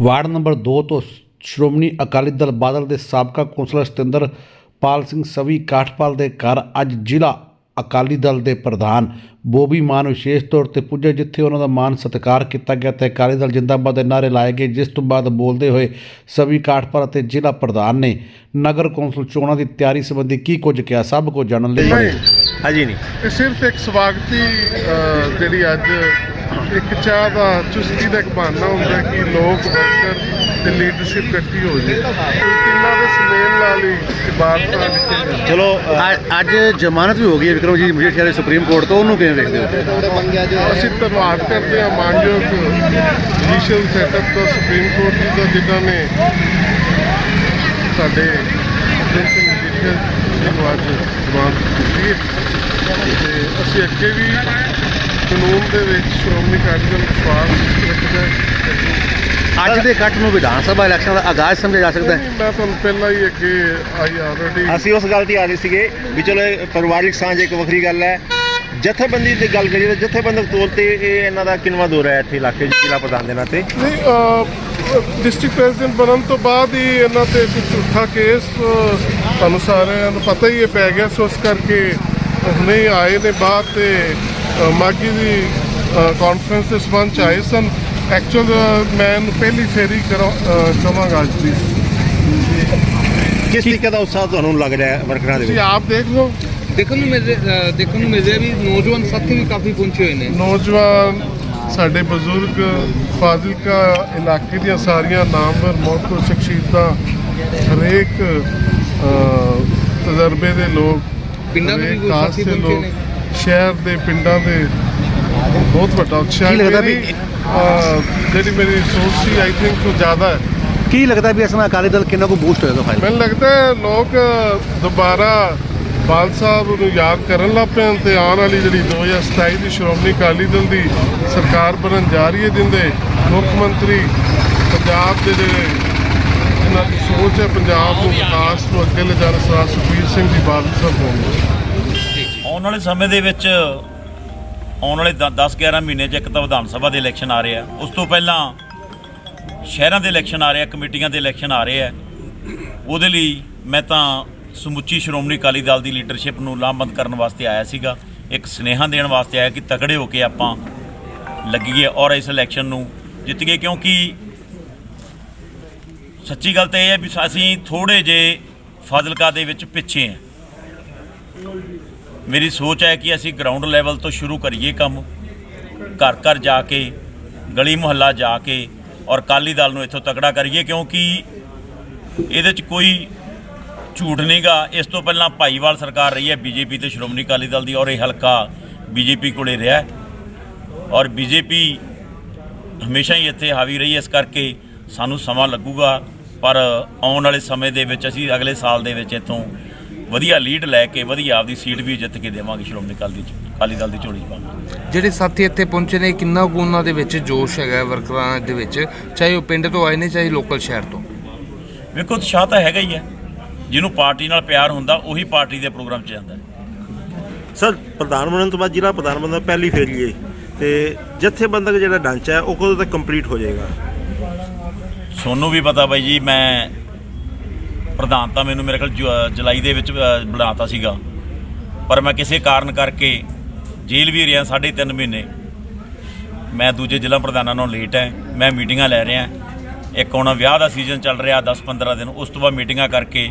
Ward number 2 ਤੋਂ ਸ਼੍ਰੋਮਣੀ ਅਕਾਲੀ ਦਲ ਬਾਦਲ ਦੇ ਸਾਬਕਾ ਕੌਂਸਲਰ ਸਤਿੰਦਰ ਪਾਲ ਸਿੰਘ ਸਵੀ ਕਾਠਪਾਲ ਦੇ ਘਰ ਅੱਜ ਜ਼ਿਲ੍ਹਾ ਅਕਾਲੀ ਦਲ ਦੇ ਪ੍ਰਧਾਨ ਬੋਬੀ ਮਾਨ ਵਿਸ਼ੇਸ਼ ਤੌਰ ਤੇ ਪੁੱਜੇ ਜਿੱਥੇ ਉਹਨਾਂ ਦਾ ਮਾਨ ਸਤਿਕਾਰ ਕੀਤਾ ਗਿਆ ਤੇ ਅਕਾਲੀ ਦਲ ਜਿੰਦਾਬਾਦ ਦੇ ਨਾਅਰੇ ਲਾਏ ਗਏ ਜਿਸ ਤੋਂ ਬਾਅਦ ਬੋਲਦੇ ਹੋਏ ਸਵੀ ਕਾਠਪਾਲ ਅਤੇ ਜ਼ਿਲ੍ਹਾ ਪ੍ਰਧਾਨ ਨੇ ਨਗਰ ਕੌਂਸਲ ਚੋਣਾਂ ਦੀ ਤਿਆਰੀ ਸੰਬੰਧੀ ਕੀ ਕੁਝ ਕਿਹਾ ਸਭ ਕੁਝ ਜਾਣਨ ਲਈ ਹਾਂਜੀ ਨਹੀਂ। ਇਹ ਸਿਰਫ ਇੱਕ ਸਵਾਗਤੀ ਜਿਹੜੀ ਅੱਜ ਇੱਕ ਚਾਹ ਦਾ ਚੁਸਕੀ ਦਾ ਇੱਕ ਬਹਾਨਾ ਹੁੰਦਾ ਕਿ ਲੋਕ ਵਰਕਰ ਤੇ ਲੀਡਰਸ਼ਿਪ ਇਕੱਠੀ ਹੋ ਜੇ। ਤਿੰਨਾਂ ਦੇ ਸਮੇਲ ਨਾਲ ਹੀ ਇਬਾਰਤਾਂ ਲਿਖੀਆਂ ਚਲੋ ਅੱਜ ਜ਼ਮਾਨਤ ਵੀ ਹੋ ਗਈ ਹੈ ਵਿਕਰਮ ਜੀ ਮੁਝੇ ਸ਼ਹਿਰ ਸੁਪਰੀਮ ਕੋਰਟ ਤੋਂ ਉਹਨੂੰ ਕਿਵੇਂ ਵੇਖਦੇ ਹੋ? ਅਸੀਂ ਧੰਨਵਾਦ ਕਰਦੇ ਹਾਂ ਮਾਨਯੋਗ ਜੁਡੀਸ਼ੀਅਲ ਸੈਟਅਪ ਦਾ ਸੁਪਰੀਮ ਕੋਰਟ ਜੀ ਦਾ ਜਿਨ੍ਹਾਂ ਨੇ ਸਾਡੇ ਜੁਡੀਸ਼ੀਅਲ ਨੂੰ ਅੱਜ ਜ਼ਮਾਨਤ ਦਿੱਤੀ ਹੈ। ਤੇ ਅਸੀਂ ਅੱਗੇ ਵੀ ਕਾਨੂੰਨ ਦੇ ਵਿੱਚ ਸ਼੍ਰੋਮਣੀ ਅਕਾਲੀ ਦਲ ਵਿਸ਼ਵਾਸ ਰੱਖਦਾ ਹੈ। ਅੱਜ ਦੇ ਇਕੱਠ ਨੂੰ ਵਿਧਾਨ ਸਭਾ ਇਲੈਕਸ਼ਨ ਦਾ ਆਗਾਜ਼ ਸਮਝਿਆ ਜਾ ਸਕਦਾ ਹੈ। ਨਹੀਂ, ਮੈਂ ਤੁਹਾਨੂੰ ਪਹਿਲਾਂ ਹੀ ਅੱਗੇ ਆਈ ਆਲਰੇਡੀ ਅਸੀਂ ਉਸ ਗੱਲ ਤੇ ਆ ਰਹੇ ਸੀਗੇ ਵੀ ਚਲੋ ਇਹ ਪਰਿਵਾਰਿਕ ਸਾਂਝ ਇੱਕ ਵੱਖਰੀ ਗੱਲ ਹੈ। ਜਥੇਬੰਦੀ ਦੀ ਗੱਲ ਕਰੀਏ ਤਾਂ ਜਥੇਬੰਦਕ ਤੌਰ ਤੇ ਇਹ ਇਹਨਾਂ ਦਾ ਕਿੰਨਵਾ ਦੌਰਾ ਹੈ ਇੱਥੇ ਇਲਾਕੇ 'ਚ ਜ਼ਿਲ੍ਹਾ ਪ੍ਰਧਾਨ ਦੇ ਨਾਤੇ ਨਹੀਂ ਡਿਸਟ੍ਰਿਕਟ ਪ੍ਰੈਜ਼ੀਡੈਂਟ ਬਣਨ ਤੋਂ ਬਾਅਦ ਹੀ ਇਹਨਾਂ ਤੇ ਇੱਕ ਝੂਠਾ ਕੇਸ ਅਹ, ਤੁਹਾਨੂੰ ਸਾਰਿਆਂ ਨੂੰ ਪਤਾ ਹੀ ਹੈ ਪੈ ਗਿਆ ਸੋ ਇਸ ਕਰਕੇ ਹੁਣੇ ਹੀ ਆਏ ਨੇ ਬਾਅਦ ਤੇ ਮਾਗੀ ਦੀ ਕਾਨਫਰੰਸ ਦੇ ਸੰਬੰਧ ਚ ਆਏ ਸਨ। ਐਕਚੁਅਲ ਮੈਂ ਪਹਿਲੀ ਫੇਰੀ ਕਰਾਂ ਅਹ, ਕਵਾਂਗਾ ਅੱਜ ਦੀ। ਕਿਸ ਤਰੀਕੇ ਦਾ ਉਤਸ਼ਾਹ ਤੁਹਾਨੂੰ ਲੱਗ ਰਿਹਾ ਹੈ ਵਰਕਰਾਂ ਦੇ ਤੁਸੀਂ ਵਿੱਚ? ਆਪ ਦੇਖ ਲਓ। ਦੇਖਣ ਨੂੰ ਮਿਲ ਰਿਹਾ- ਅ, ਦੇਖਣ ਨੂੰ ਮਿਲ ਰਿਹਾ ਵੀ ਨੌਜਵਾਨ ਸਾਥੀ ਵੀ ਕਾਫੀ ਪਹੁੰਚੇ ਹੋਏ ਨੇ। ਨੌਜਵਾਨ ਸਾਡੇ ਬਜ਼ੁਰਗ ਫਾਜ਼ਿਲਕਾ ਇਲਾਕੇ ਦੀਆਂ ਸਾਰੀਆਂ ਨਾਮਵਰ ਮੌਤੋ ਸ਼ਖਸੀਅਤਾਂ ਹਰੇਕ ਤਜਰਬੇ ਦੇ ਲੋਕ ਪਿੰਡਾਂ ਦੇ ਵੀ ਹਰੇਕ ਕੋਈ ਕਾਸਟ ਸਾਥੀ ਦੇ ਪਹੁੰਚੇ ਲੋਕ, ਨੇ। ਸ਼ਹਿਰ ਦੇ ਪਿੰਡਾਂ ਦੇ ਬਹੁਤ ਵੱਡਾ ਉਤਸ਼ਾਹ ਕੀ ਲੱਗਦਾ ਵੀ- ਜਿਹੜੀ ਮੇਰੀ ਸੋਚ ਸੀ ਆਈ ਥਿੰਕ ਤੋਂ ਜ਼ਿਆਦਾ ਹੈ। ਕੀ ਲੱਗਦਾ ਵੀ ਇਸ ਨਾਲ ਅਕਾਲੀ ਦਲ ਕਿੰਨਾ ਕੁ ਬੂਸਟ ਹੋਏਗਾ ਫਾਇਦਾ ਮੈਨੂੰ ਲੱਗਦਾ ਲੋਕ ਦੁਬਾਰਾ ਬਾਲ ਸਾਹਿਬ ਨੂੰ ਯਾਦ ਕਰਨ ਲੱਗ ਪਏ ਤੇ ਆਉਣ ਵਾਲੀ ਜਿਹੜੀ 2027 ਦੀ ਸ਼੍ਰੋਮਣੀ ਅਕਾਲੀ ਦਲ ਦੀ ਸਰਕਾਰ ਬਣਨ ਜਾ ਰਹੀ ਹੈ ਜਿੰਦੇ ਮੁੱਖ ਮੰਤਰੀ ਪੰਜਾਬ ਦੇ ਜਿਹੜੇ ਇਹਨਾਂ ਦੀ ਸੋਚ ਹੈ ਪੰਜਾਬ ਨੂੰ ਵਿਕਾਸ ਨੂੰ ਅੱਗੇ ਲਿਜਾਣ ਸਰਦਾਰ ਸੁਖਬੀਰ ਸਿੰਘ ਜੀ ਬਾਦਲ ਸਾਹਿਬ ਹੋਣਗੇ। ਆਉਣ ਵਾਲੇ ਸਮੇਂ ਦੇ ਵਿੱਚ ਆਉਣ ਵਾਲੇ 10-11 ਮਹੀਨੇ 'ਚ ਇੱਕ ਤਾਂ ਵਿਧਾਨ ਸਭਾ ਦੇ ਇਲੈਕਸ਼ਨ ਆ ਰਹੇ ਆ। ਉਸ ਤੋਂ ਪਹਿਲਾਂ ਸ਼ਹਿਰਾਂ ਦੇ ਇਲੈਕਸ਼ਨ ਆ ਰਹੇ ਆ, ਕਮੇਟੀਆਂ ਦੇ ਇਲੈਕਸ਼ਨ ਆ ਰਹੇ ਆ। ਉਹਦੇ ਲਈ ਮੈਂ ਤਾਂ ਸਮੁੱਚੀ ਸ਼੍ਰੋਮਣੀ ਅਕਾਲੀ ਦਲ ਦੀ ਲੀਡਰਸ਼ਿਪ ਨੂੰ ਲਾਮਬੰਦ ਕਰਨ ਵਾਸਤੇ ਆਇਆ ਸੀਗਾ। ਇੱਕ ਸਨੇਹਾ ਦੇਣ ਵਾਸਤੇ ਆਇਆ ਕਿ ਤਕੜੇ ਹੋ ਕੇ ਆਪਾਂ ਲੱਗੀਏ ਔਰ ਇਸ ਇਲੈਕਸ਼ਨ ਨੂੰ ਜਿੱਤ ਗਏ, ਕਿਉਂਕਿ ਸੱਚੀ ਗੱਲ ਤਾਂ ਇਹ ਹੈ ਵੀ ਅਸੀਂ ਥੋੜੇ ਜੇ ਫਾਜ਼ਿਲਕਾ ਦੇ ਵਿੱਚ ਪਿੱਛੇ ਹਾਂ। ਮੇਰੀ ਸੋਚ ਹੈ ਕਿ ਅਸੀਂ ਗਰਾਊਂਡ ਲੈਵਲ ਤੋਂ ਸ਼ੁਰੂ ਕਰੀਏ ਕੰਮ। ਘਰ ਘਰ ਜਾ ਕੇ, ਗਲੀ ਮੁਹੱਲਾ ਜਾ ਕੇ ਔਰ ਕਾਲੀ ਦਲ ਨੂੰ ਇੱਥੋਂ ਤਕੜਾ ਕਰੀਏ ਕਿਉਂਕਿ ਇਹਦੇ 'ਚ ਕੋਈ ਝੂਠ ਨਹੀਂਗਾ। ਇਸ ਤੋਂ ਪਹਿਲਾਂ ਭਾਈਵਾਲ ਸਰਕਾਰ ਰਹੀ ਹੈ ਬੀਜੇਪੀ ਤੇ ਸ਼੍ਰੋਮਣੀ ਅਕਾਲੀ ਦਲ ਦੀ ਔਰ ਇਹ ਹਲਕਾ ਬੀਜੇਪੀ ਕੋਲੇ ਰਿਹਾ ਹੈ। ਔਰ ਬੀਜੇਪੀ ਹਮੇਸ਼ਾ ਹੀ ਇੱਥੇ ਹਾਵੀ ਰਹੀ ਹੈ। ਇਸ ਕਰਕੇ ਸਾਨੂੰ ਸਮਾਂ ਲੱਗੂਗਾ, ਪਰ ਆਉਣ ਵਾਲੇ ਸਮੇਂ ਦੇ ਵਿੱਚ, ਅਸੀਂ ਅਗਲੇ ਸਾਲ ਦੇ ਵਿੱਚ ਇੱਥੋਂ ਵਧੀਆ ਲੀਡ ਲੈ ਕੇ ਵਧੀਆ ਆਪਦੀ ਸੀਟ ਵੀ ਜਿੱਤ ਕੇ ਦੇਵਾਂਗੇ ਸ਼੍ਰੋਮਣੀ ਅਕਾਲੀ ਦੀ ਅਕਾਲੀ ਦਲ ਦੀ ਝੋਲੀ 'ਚ ਪਾਵਾਂਗੇ ਜਿਹੜੇ ਸਾਥੀ ਇੱਥੇ ਪਹੁੰਚੇ ਨੇ ਕਿੰਨਾ ਕੁ ਉਹਨਾਂ ਦੇ ਵਿੱਚ ਜੋਸ਼ ਹੈਗਾ ਵਰਕਰਾਂ ਦੇ ਵਿੱਚ? ਚਾਹੇ ਉਹ ਪਿੰਡ ਤੋਂ ਆਏ ਨੇ ਚਾਹੇ ਲੋਕਲ ਸ਼ਹਿਰ ਤੋਂ। ਵੇਖੋ ਉਤਸ਼ਾਹ ਤਾਂ ਹੈਗਾ ਹੀ ਹੈ। ਜਿਹਨੂੰ ਪਾਰਟੀ ਨਾਲ ਪਿਆਰ ਹੁੰਦਾ ਉਹੀ ਪਾਰਟੀ ਦੇ ਪ੍ਰੋਗਰਾਮ 'ਚ ਜਾਂਦਾ। ਸਰ ਪ੍ਰਧਾਨ ਬਣਨ ਤੋਂ ਬਾਅਦ ਜ਼ਿਲ੍ਹਾ ਪ੍ਰਧਾਨ ਬਣਨ ਦਾ ਪਹਿਲੀ ਫੇਰੀ ਹੈ ਤੇ ਜਥੇਬੰਦਕ ਜਿਹੜਾ ਢਾਂਚਾ ਹੈ ਉਹ ਕਦੋਂ ਤੱਕ ਕੰਪਲੀਟ ਹੋ ਜਾਏਗਾ? ਸੋਨੂੰ ਵੀ ਪਤਾ ਬਾਈ ਜੀ ਮੈਂ ਪ੍ਰਧਾਨ ਤਾਂ ਮੈਨੂੰ ਮੇਰੇ ਖਿਆਲ ਜੁਲਾਈ ਦੇ ਵਿੱਚ ਬਣਾਤਾ ਸੀਗਾ। ਪਰ ਮੈਂ ਕਿਸੇ ਕਾਰਨ ਕਰਕੇ ਜੇਲ੍ਹ ਵੀ ਰਿਹਾ ਸਾਢੇ ਤਿੰਨ ਮਹੀਨੇ। ਮੈਂ ਦੂਜੇ ਜ਼ਿਲ੍ਹਾ ਪ੍ਰਧਾਨਾਂ ਨਾਲੋਂ ਲੇਟ ਹੈ। ਮੈਂ ਮੀਟਿੰਗਾਂ ਲੈ ਰਿਹਾ। ਇੱਕ ਹੁਣ ਵਿਆਹ ਦਾ ਸੀਜ਼ਨ ਚੱਲ ਰਿਹਾ 10-15 ਦਿਨ। ਉਸ ਤੋਂ ਬਾਅਦ ਮੀਟਿੰਗਾਂ ਕਰਕੇ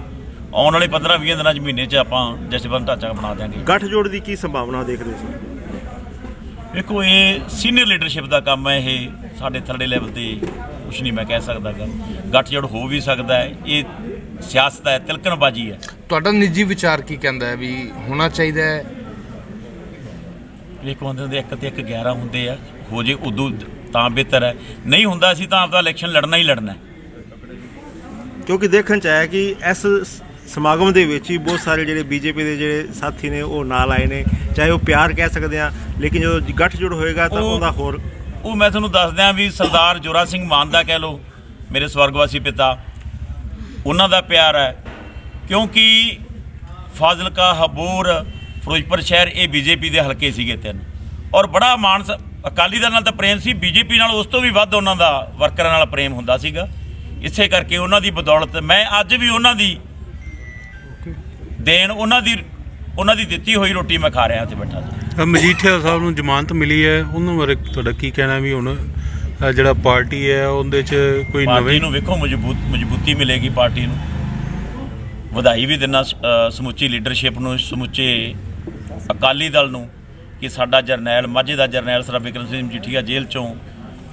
ਆਉਣ ਵਾਲੇ 15-20 ਦਿਨਾਂ 'ਚ ਮਹੀਨੇ 'ਚ ਆਪਾਂ ਜਥੇਬੰਦ ਢਾਂਚਾ ਬਣਾ ਦਿਆਂਗੇ। ਗੱਠਜੋੜ ਦੀ ਕੀ ਸੰਭਾਵਨਾ ਦੇਖਦੇ ਸੀ ਵੇਖੋ ਇਹ ਸੀਨੀਅਰ ਲੀਡਰਸ਼ਿਪ ਦਾ ਕੰਮ ਹੈ ਇਹ। ਸਾਡੇ ਥਰਡੇ ਲੈਵਲ ਤੇ ਕੁਝ ਨਹੀਂ ਮੈਂ ਕਹਿ ਸਕਦਾ ਗੱਠਜੋੜ ਹੋ ਵੀ ਸਕਦਾ ਹੈ। ਇਹ ਸਿਆਸਤ ਹੈ ਤਿਲਕਣਬਾਜੀ ਹੈ। ਤੁਹਾਡਾ ਨਿੱਜੀ ਵਿਚਾਰ ਕੀ ਕਹਿੰਦਾ ਹੈ ਵੀ ਹੋਣਾ ਚਾਹੀਦਾ ਹੈ? ਵੇਖੋ ਹੁੰਦੇ ਹੁੰਦੇ ਇੱਕ ਤੇ ਇੱਕ 11 ਹੁੰਦੇ ਆ ਹੋ ਜੇ ਉਦੋਂ ਤਾਂ ਬਿਹਤਰ ਹੈ। ਨਹੀਂ ਹੁੰਦਾ ਅਸੀਂ ਤਾਂ ਆਪਦਾ ਇਲੈਕਸ਼ਨ ਲੜਨਾ ਹੀ ਲੜਨਾ ਹੈ। ਕਿਉਂਕਿ ਦੇਖਣ ਚ ਆਇਆ ਕਿ ਇਸ ਸ- ਸਮਾਗਮ ਦੇ ਵਿੱਚ ਹੀ ਬਹੁਤ ਸਾਰੇ ਜਿਹੜੇ ਬੀਜੇਪੀ ਦੇ ਜਿਹੜੇ ਸਾਥੀ ਨੇ ਉਹ ਨਾਲ ਆਏ ਨੇ। ਚਾਹੇ ਉਹ ਪਿਆਰ ਕਹਿ ਸਕਦੇ ਆ ਲੇਕਿਨ ਜਦੋਂ ਗੱਠਜੋੜ ਹੋਏਗਾ ਤਾਂ ਉਹ- ਉਹਦਾ ਹੋਰ ਉਹ ਮੈਂ ਤੁਹਾਨੂੰ ਦੱਸ ਦਿਆਂ ਵੀ ਸਰਦਾਰ ਜੋਰਾ ਸਿੰਘ ਮਾਨ ਦਾ ਕਹਿ ਲਓ ਮੇਰੇ ਸਵਰਗਵਾਸੀ ਪਿਤਾ। ਉਹਨਾਂ ਦਾ ਪਿਆਰ ਹੈ। ਕਿਉਂਕਿ ਫਾਜ਼ਿਲਕਾ, ਹਬੂਰ, ਫਿਰੋਜ਼ਪੁਰ ਸ਼ਹਿਰ ਇਹ ਬੀਜੇਪੀ ਦੇ ਹਲਕੇ ਸੀਗੇ ਤਿੰਨ। ਔਰ ਬੜਾ ਮਾਣ ਅਕਾਲੀ ਦਲ ਨਾਲ ਤਾਂ ਪ੍ਰੇਮ ਸੀ, ਬੀਜੇਪੀ ਨਾਲ ਉਸ ਤੋਂ ਵੀ ਵੱਧ ਉਹਨਾਂ ਦਾ ਵਰਕਰਾਂ ਨਾਲ ਪ੍ਰੇਮ ਹੁੰਦਾ ਸੀਗਾ। ਇਸੇ ਕਰਕੇ ਉਹਨਾਂ ਦੀ ਬਦੌਲਤ ਮੈਂ ਅੱਜ ਵੀ ਉਹਨਾਂ ਦੀ ਦੇਣ, ਉਹਨਾਂ ਦੀ ਉਹਨਾਂ ਦੀ ਦਿੱਤੀ ਹੋਈ ਰੋਟੀ ਮੈਂ ਖਾ ਰਿਹਾ ਇੱਥੇ ਬੈਠਾ। ਜੀ ਮਜੀਠੀਆ ਸਾਹਿਬ ਨੂੰ ਜ਼ਮਾਨਤ ਮਿਲੀ ਹੈ, ਉਹਨਾਂ ਬਾਰੇ ਤੁਹਾਡਾ ਕੀ ਕਹਿਣਾ ਵੀ ਹੁਣ ਜਿਹੜਾ ਪਾਰਟੀ ਹੈ ਉਹਦੇ 'ਚ ਕੋਈ ਪਾਰਟੀ ਨਵੇਂ ਨੂੰ ਵੇਖੋ ਮਜ਼ਬੂਤ ਮਜ਼ਬੂਤੀ ਮਿਲੇਗੀ ਪਾਰਟੀ ਨੂੰ। ਵਧਾਈ ਵੀ ਦਿੰਨਾ ਸਮੁੱਚੀ ਲੀਡਰਸ਼ਿਪ ਨੂੰ ਸਮੁੱਚੇ ਅਕਾਲੀ ਦਲ ਨੂੰ ਕਿ ਸਾਡਾ ਜਰਨੈਲ ਮਾਝੇ ਦਾ ਜਰਨੈਲ ਸਰ ਬਿਕਰਮ ਸਿੰਘ ਮਜੀਠੀਆ ਜੇਲ੍ਹ ਚੋਂ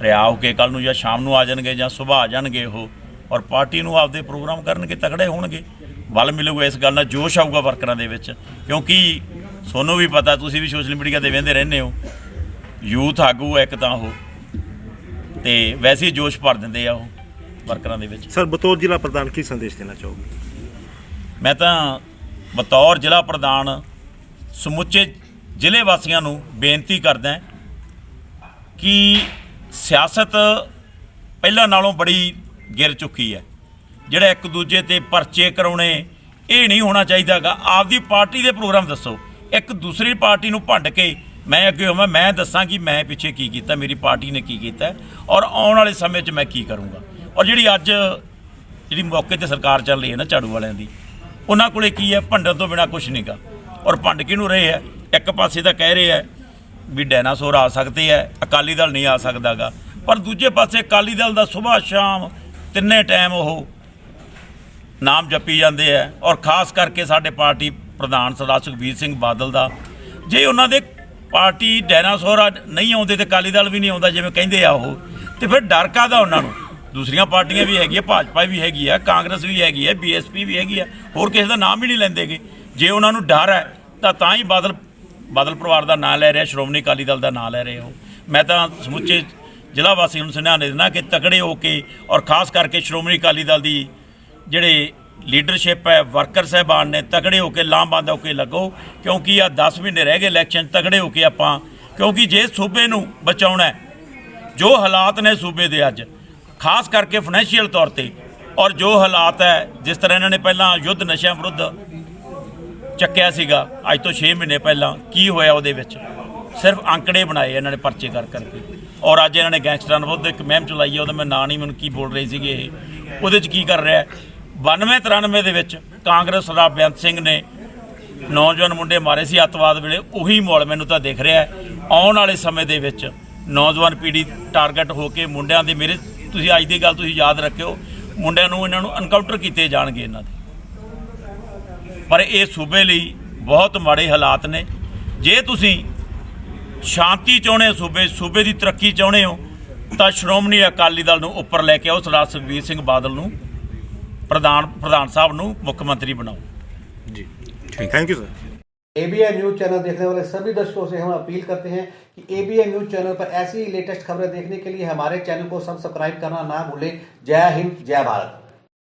ਰਿਹਾ ਹੋ ਕੇ ਕੱਲ ਨੂੰ ਜਾਂ ਸ਼ਾਮ ਨੂੰ ਆ ਜਾਣਗੇ ਜਾਂ ਸਵੇਰ ਆ ਜਾਣਗੇ ਉਹ। ਔਰ ਪਾਰਟੀ ਨੂੰ ਆਪਦੇ ਪ੍ਰੋਗਰਾਮ ਕਰਨਗੇ ਤਕੜੇ ਹੋਣਗੇ। ਬਲ ਮਿਲੂਗਾ ਇਸ ਗੱਲ ਨਾਲ ਜੋਸ਼ ਆਊਗਾ ਵਰਕਰਾਂ ਦੇ ਵਿੱਚ। ਕਿਉਂਕਿ ਤੁਹਾਨੂੰ ਵੀ ਪਤਾ ਤੁਸੀਂ ਵੀ ਸੋਸ਼ਲ ਮੀਡੀਆ ਤੇ ਵੇਖਦੇ ਰਹਿੰਦੇ ਹੋ। ਯੂਥ ਆਗੂ ਹੈ ਇੱਕ ਤਾਂ ਉਹ। ਤੇ ਵੈਸੇ ਹੀ ਜੋਸ਼ ਭਰ ਦਿੰਦੇ ਆ ਉਹ ਵਰਕਰਾਂ ਦੇ ਵਿੱਚ। ਸਰ ਬਤੌਰ ਜ਼ਿਲ੍ਹਾ ਪ੍ਰਧਾਨ ਕੀ ਸੰਦੇਸ਼ ਦੇਣਾ ਚਾਹੋਗੇ? ਮੈਂ ਤਾਂ ਬਤੌਰ ਜ਼ਿਲ੍ਹਾ ਪ੍ਰਧਾਨ ਸਮੁੱਚੇ ਜ਼ਿਲ੍ਹੇ ਵਾਸੀਆਂ ਨੂੰ ਬੇਨਤੀ ਕਰਦਾ ਕਿ ਸਿਆਸਤ ਪਹਿਲਾਂ ਨਾਲੋਂ ਬੜੀ ਗਿਰ ਚੁੱਕੀ ਹੈ। ਜਿਹੜਾ ਇੱਕ ਦੂਜੇ ਤੇ ਪਰਚੇ ਕਰਾਉਣੇ ਇਹ ਨਹੀਂ ਹੋਣਾ ਚਾਹੀਦਾਗਾ ਆਪਦੀ ਪਾਰਟੀ ਦੇ ਪ੍ਰੋਗਰਾਮ ਦੱਸੋ। ਇੱਕ ਦੂਸਰੀ ਪਾਰਟੀ ਨੂੰ ਭੰਡ ਕੇ ਮੈਂ ਅੱਗੇ ਹੋਵਾਂ, ਮੈਂ ਦੱਸਾਂ ਕਿ ਮੈਂ ਪਿੱਛੇ ਕੀ ਕੀਤਾ, ਮੇਰੀ ਪਾਰਟੀ ਨੇ ਕੀ ਕੀਤਾ ਔਰ ਆਉਣ ਵਾਲੇ ਸਮੇਂ 'ਚ ਮੈਂ ਕੀ ਕਰੂੰਗਾ। ਔਰ ਜਿਹੜੀ ਅੱਜ ਜਿਹੜੀ ਮੌਕੇ ਤੇ ਸਰਕਾਰ ਚੱਲ ਰਹੀ ਹੈ ਨਾ ਝਾੜੂ ਵਾਲਿਆਂ ਦੀ, ਉਹਨਾਂ ਕੋਲੇ ਕੀ ਹੈ? ਭੰਡਣ ਤੋਂ ਬਿਨਾ ਕੁਝ ਨਹੀਂਗਾ ਔਰ ਭੰਡ ਕਿਹਨੂੰ ਰਹੇ ਹੈ? ਇੱਕ ਪਾਸੇ ਤਾਂ ਕਹਿ ਰਹੇ ਹੈ ਵੀ ਡਾਇਨਾਸੌਰ ਆ ਸਕਦੇ ਹੈ, ਅਕਾਲੀ ਦਲ ਨਹੀਂ ਆ ਸਕਦਾਗਾ। ਪਰ ਦੂਜੇ ਪਾਸੇ ਅਕਾਲੀ ਦਲ ਦਾ ਸਵੇਰ ਸ਼ਾਮ ਤਿੰਨੇ ਟਾਈਮ ਉਹ ਨਾਮ ਜਪੀ ਜਾਂਦੇ ਆ ਔਰ ਖਾਸ ਕਰਕੇ ਸਾਡੇ ਪਾਰਟੀ ਪ੍ਰਧਾਨ ਸਰਦਾਰ ਸੁਖਬੀਰ ਸਿੰਘ ਬਾਦਲ ਦਾ, ਜੇ ਉਹਨਾਂ ਦੇ ਪਾਰਟੀ ਡਾਇਨਾਸੌਰ ਨਹੀਂ ਆਉਂਦੇ ਤੇ ਅਕਾਲੀ ਦਲ ਵੀ ਨਹੀਂ ਆਉਂਦਾ ਜਿਵੇਂ ਕਹਿੰਦੇ ਆ ਉਹ। ਤੇ ਫਿਰ ਡਰ ਕਾਹਦਾ ਉਹਨਾਂ ਨੂੰ? ਦੂਸਰੀਆਂ ਪਾਰਟੀਆਂ ਵੀ ਹੈਗੀਆਂ, ਭਾਜਪਾ ਵੀ ਹੈਗੀ ਆ, ਕਾਂਗਰਸ ਵੀ ਹੈਗੀ ਹੈ ਬੀਐਸਪੀ ਵੀ ਹੈਗੀ ਆ, ਹੋਰ ਕਿਸੇ ਦਾ ਨਾਮ ਵੀ ਨਹੀਂ ਲੈਂਦੇਗੇ। ਜੇ ਉਹਨਾਂ ਨੂੰ ਡਰ ਹੈ, ਤਾਂ ਤਾਂ ਹੀ ਬਾਦਲ ਬਾਦਲ ਪਰਿਵਾਰ ਦਾ ਨਾਂ ਲੈ ਰਿਹਾ ਸ਼੍ਰੋਮਣੀ ਅਕਾਲੀ ਦਲ ਦਾ ਨਾਂ ਲੈ ਰਹੇ ਹੋ ਮੈਂ ਤਾਂ ਸਮੁੱਚੇ ਜ਼ਿਲ੍ਹਾ ਵਾਸੀ ਨੂੰ ਸੁਨੇਹਾ ਦੇਣਾ ਕਿ ਤਕੜੇ ਹੋ ਕੇ ਔਰ ਖਾਸ ਕਰਕੇ ਸ਼੍ਰੋਮਣੀ ਅਕਾਲੀ ਦਲ ਦੀ ਜਿਹੜੇ ਲੀਡਰਸ਼ਿਪ ਹੈ, ਵਰਕਰ ਸਹਿਬਾਨ ਨੇ ਤਗੜੇ ਹੋ ਕੇ ਲਾਮਬੰਦ ਹੋ ਕੇ ਲੱਗੋ, ਕਿਉਂਕਿ ਆ 10 ਮਹੀਨੇ ਰਹਿ ਗਏ ਇਲੈਕਸ਼ਨ ਤਗੜੇ ਹੋ ਕੇ ਆਪਾਂ, ਕਿਉਂਕਿ ਜੇ ਸੂਬੇ ਨੂੰ ਬਚਾਉਣਾ ਜੋ ਹਾਲਾਤ ਨੇ ਸੂਬੇ ਦੇ ਅੱਜ, ਖਾਸ ਕਰਕੇ ਫਾਈਨੈਂਸ਼ੀਅਲ ਤੌਰ ਤੇ, ਔਰ ਜੋ ਹਾਲਾਤ ਹੈ, ਜਿਸ ਤਰ੍ਹਾਂ ਇਹਨਾਂ ਨੇ ਪਹਿਲਾਂ ਯੁੱਧ ਨਸ਼ਿਆਂ ਵਿਰੁੱਧ ਚੱਕਿਆ ਸੀਗਾ, ਅੱਜ ਤੋਂ 6 ਮਹੀਨੇ ਪਹਿਲਾਂ, ਕੀ ਹੋਇਆ ਉਹਦੇ ਵਿੱਚ? ਸਿਰਫ ਅੰਕੜੇ ਬਣਾਏ ਇਹਨਾਂ ਨੇ ਪਰਚੇ ਕਰ ਕਰਕੇ। ਔਰ ਅੱਜ ਇਹਨਾਂ ਨੇ ਗੈਂਗਸਟਰਾਂ ਵਿਰੁੱਧ ਇੱਕ ਮਹਿਮ ਚਲਾਈ ਹੈ ਉਹਦਾ ਮੈਂ ਨਾਂ ਨਹੀਂ, ਮੈਨੂੰ ਕੀ ਬੋਲ ਰਹੇ ਸੀਗੇ ਇਹ। ਉਹਦੇ 'ਚ ਕੀ ਕਰ ਰਿਹਾ 92 93 ਦੇ ਵਿੱਚ ਕਾਂਗਰਸ ਸਰਦਾਰ ਬੇਅੰਤ ਸਿੰਘ ਨੇ ਨੌਜਵਾਨ ਮੁੰਡੇ ਮਾਰੇ ਸੀ ਅੱਤਵਾਦ ਵੇਲੇ, ਉਹੀ ਮੌਲ ਮੈਨੂੰ ਤਾਂ ਦਿਖ ਰਿਹਾ ਆਉਣ ਵਾਲੇ ਸਮੇਂ ਦੇ ਵਿੱਚ ਨੌਜਵਾਨ ਪੀੜ੍ਹੀ ਟਾਰਗੇਟ ਹੋ ਕੇ ਮੁੰਡਿਆਂ ਦੇ ਮੇਰੇ, ਤੁਸੀਂ ਅੱਜ ਦੀ ਗੱਲ ਤੁਸੀਂ ਯਾਦ ਰੱਖਿਓ, ਮੁੰਡਿਆਂ ਨੂੰ ਇਹਨਾਂ ਨੂੰ ਐਨਕਾਊਂਟਰ ਕੀਤੇ ਜਾਣਗੇ ਇਹਨਾਂ ਦੇ। ਪਰ ਇਹ ਸੂਬੇ ਲਈ ਬਹੁਤ ਮਾੜੇ ਹਾਲਾਤ ਨੇ। ਜੇ ਤੁਸੀਂ ਸ਼ਾਂਤੀ ਚਾਹੁੰਦੇ ਹੋ ਸੂਬੇ ਸੂਬੇ ਦੀ ਤਰੱਕੀ ਚਾਹੁੰਦੇ ਹੋ, ਤਾਂ ਸ਼੍ਰੋਮਣੀ ਅਕਾਲੀ ਦਲ ਨੂੰ ਉੱਪਰ ਲੈ ਕੇ ਆਓ, ਸਰਦਾਰ ਸੁਖਬੀਰ ਸਿੰਘ ਬਾਦਲ ਨੂੰ। ਪ੍ਰਧਾਨ ਪ੍ਰਧਾਨ ਸਾਹਿਬ ਨੂੰ ਮੁੱਖ ਮੰਤਰੀ ਬਣਾਓ thank you sir ABN news channel देखने वाले सभी दर्शकों से हम अपील करते हैं कि एबीएन न्यूज चैनल पर ऐसी ही लेटेस्ट खबरें देखने के लिए हमारे चैनल को सब्सक्राइब करना ना भूलें जय हिंद जय भारत